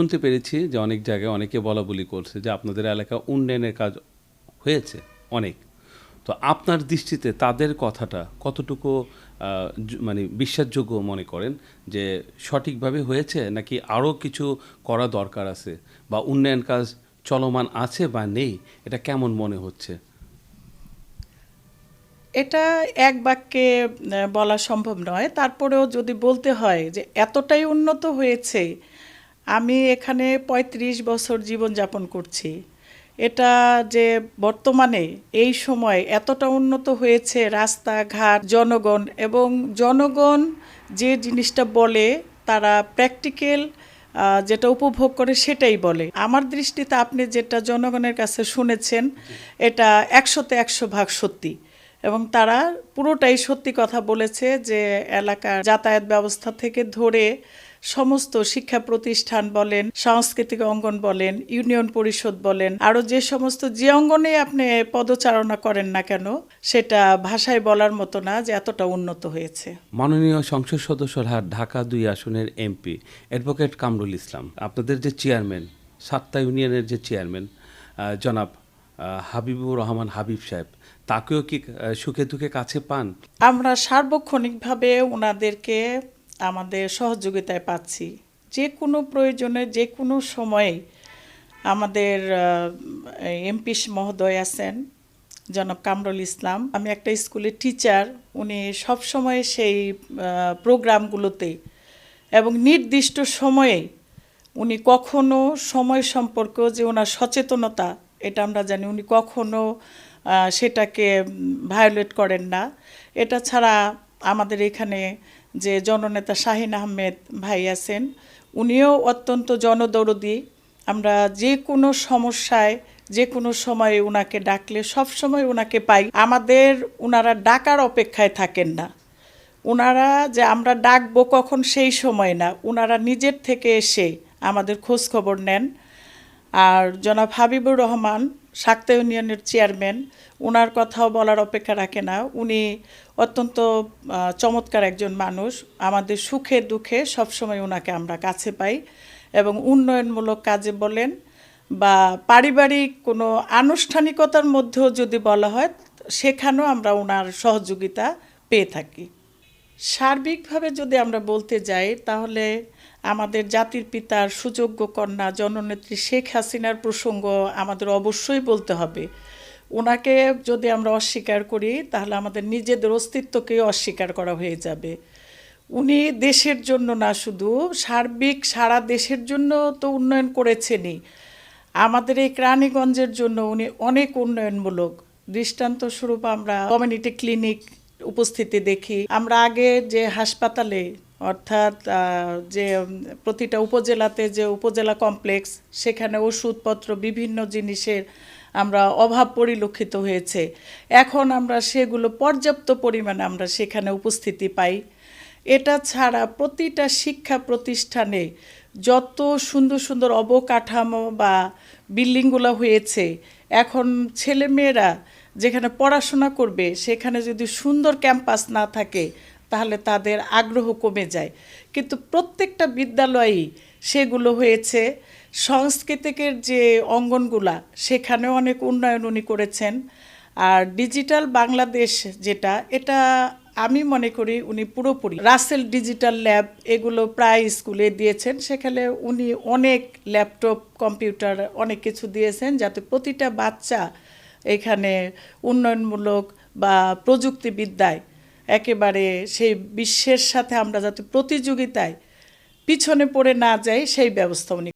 শুনতে পেরেছি যে অনেক জায়গায় অনেকে বলা বলি করছে যে আপনাদের এলাকা উন্নয়নের কাজ হয়েছে অনেক। তো আপনার দৃষ্টিতে তাদের কথাটা কতটুকু মানে বিশ্বাসযোগ্য মনে করেন যে সঠিকভাবে হয়েছে নাকি আরও কিছু করা দরকার আছে বা উন্নয়ন কাজ চলমান আছে বা নেই, এটা কেমন মনে হচ্ছে? এটা এক বাক্যে বলা সম্ভব নয়। তারপরেও যদি বলতে হয় যে এতটাই উন্নত হয়েছে আমি এখানে ৩৫ বছর জীবনযাপন করছি। এটা যে বর্তমানে এই সময় এতটা উন্নত হয়েছে রাস্তাঘাট, জনগণ এবং জনগণ যে জিনিসটা বলে তারা প্র্যাকটিক্যাল যেটা উপভোগ করে সেটাই বলে। আমার দৃষ্টিতে আপনি যেটা জনগণের কাছে শুনেছেন, এটা একশোতে একশো ভাগ সত্যি এবং তারা পুরোটাই সত্যি কথা বলেছে যে এলাকার যাতায়াত ব্যবস্থা থেকে ধরে সমস্ত শিক্ষা প্রতিষ্ঠান বলেন সাংস্কৃতিক অঙ্গন বলেন ইউনিয়ন পরিষদ বলেন আরও যে সমস্ত যে অঙ্গনে আপনি পদচারণা করেন না কেন সেটা ভাষায় বলার মতো না যে এতটা উন্নত হয়েছে। মাননীয় সংসদ সদস্য ঢা- ঢাকা দুই আসনের এমপি অ্যাডভোকেট কামরুল ইসলাম। আপনাদের যে চেয়ারম্যান সাতটা ইউনিয়নের যে চেয়ারম্যান জনাব হাবিবুর রহমান হাবিব সাহেব তাকেও কি সুখে দুঃখে কাছে পান? আমরা সার্বক্ষণিকভাবে ওনাদেরকে আমাদের সহযোগিতায় পাচ্ছি। যে কোনো প্রয়োজনে, যে কোনো সময়ে আমাদের এমপি মহোদয় আছেন, জনাব কামরুল ইসলাম। আমি একটা স্কুলের টিচার উনি সবসময় সেই প্রোগ্রামগুলোতে এবং নির্দিষ্ট সময়ে উনি কখনো সময় সম্পর্কেও যে ওনার সচেতনতা, এটা আমরা জানি, উনি কখনো সেটাকে ভায়োলেট করেন না। এটা ছাড়া আমাদের এখানে যে জননেতা শাহিন আহমেদ ভাই আছেন, উনিও অত্যন্ত জনদরদি। আমরা যে কোনো সমস্যায়, যে কোনো সময়ে উনাকে ডাকলে সব সময় উনাকে পাই। আমাদের উনারা ডাকার অপেক্ষায় থাকেন না। ওনারা যে আমরা ডাকবো কখন সেই সময় না ওনারা নিজের থেকে এসে আমাদের খোঁজ খবর নেন। আর জনাব হাবিবুর রহমান শাক্তা ইউনিয়নের চেয়ারম্যান ওনার কথাও বলার অপেক্ষা রাখে না। উনি অত্যন্ত চমৎকার একজন মানুষ। আমাদের সুখে দুঃখে সবসময় ওনাকে আমরা কাছে পাই এবং উন্নয়নমূলক কাজে বলেন বা পারিবারিক কোনো আনুষ্ঠানিকতার মধ্যেও যদি বলা হয়, সেখানেও আমরা ওনার সহযোগিতা পেয়ে থাকি। সার্বিকভাবে যদি আমরা বলতে যাই, তাহলে আমাদের জাতির পিতার সুযোগ্য কন্যা জননেত্রী শেখ হাসিনার প্রসঙ্গ আমাদের অবশ্যই বলতে হবে। ওনাকে যদি আমরা অস্বীকার করি, তাহলে আমাদের নিজেদের অস্তিত্বকেই অস্বীকার করা হয়ে যাবে। উনি দেশের জন্য না শুধু, সার্বিক সারা দেশের জন্য তো উন্নয়ন করেছেনই। আমাদের এই ক্রানীগঞ্জের জন্য উনি অনেক উন্নয়নমূলক। দৃষ্টান্ত স্বরূপ আমরা কমিউনিটি ক্লিনিক উপস্থিতি দেখি। আমরা আগে যে হাসপাতালে, অর্থাৎ যে প্রতিটা উপজেলাতে যে উপজেলা কমপ্লেক্স, সেখানে ওষুধপত্র, বিভিন্ন জিনিসের আমরা অভাব পরিলক্ষিত হয়েছে। এখন আমরা সেগুলো পর্যাপ্ত পরিমাণে আমরা সেখানে উপস্থিতি পাই। এটা ছাড়া প্রতিটা শিক্ষা প্রতিষ্ঠানে যত সুন্দর সুন্দর অবকাঠামো বা বিল্ডিংগুলো হয়েছে, এখন ছেলেমেয়েরা যেখানে পড়াশোনা করবে, সেখানে যদি সুন্দর ক্যাম্পাস না থাকে, তাহলে তাদের আগ্রহ কমে যায়। কিন্তু প্রত্যেকটা বিদ্যালয়েই সেগুলো হয়েছে। সাংস্কৃতিকের যে অঙ্গনগুলা, সেখানেও অনেক উন্নয়ন উনি করেছেন। আর ডিজিটাল বাংলাদেশ যেটা, এটা আমি মনে করি উনি পুরোপুরি রাসেল ডিজিটাল ল্যাব এগুলো প্রায় স্কুলে দিয়েছেন। সেখানে উনি অনেক ল্যাপটপ, কম্পিউটার অনেক কিছু দিয়েছেন যাতে প্রতিটা বাচ্চা এখানে উন্নয়নমূলক বা প্রযুক্তিবিদ্যায় একেবারে সেই বিশ্বের সাথে আমরা যাতে প্রতিযোগিতায় পিছনে পড়ে না যাই, সেই ব্যবস্থা উনি